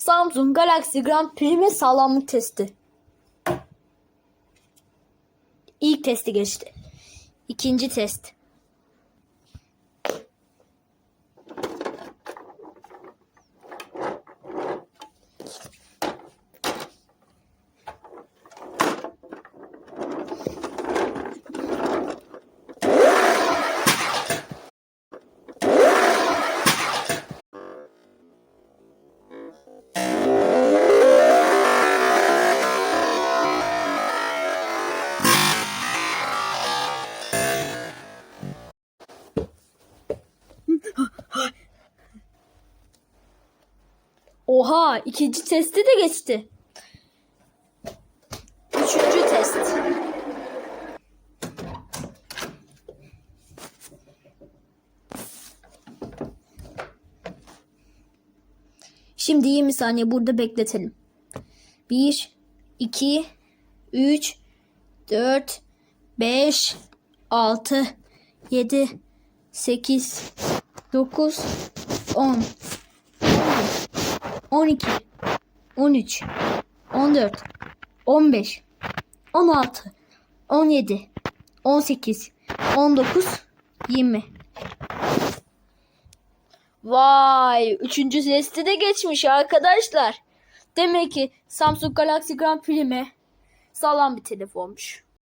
Samsung Galaxy Grand Prix'me sağlamlık testi. İlk testi geçti. İkinci test. Oha ikinci testi de geçti. Üçüncü test. Şimdi 20 saniye burada bekletelim. 1, 2, 3, 4, 5, 6, 7, 8, 9, 10, 12, 13, 14, 15, 16, 17, 18, 19, 20. Vay, üçüncü testi de geçmiş arkadaşlar. Demek ki Samsung Galaxy Grand Prix'me sağlam bir telefonmuş.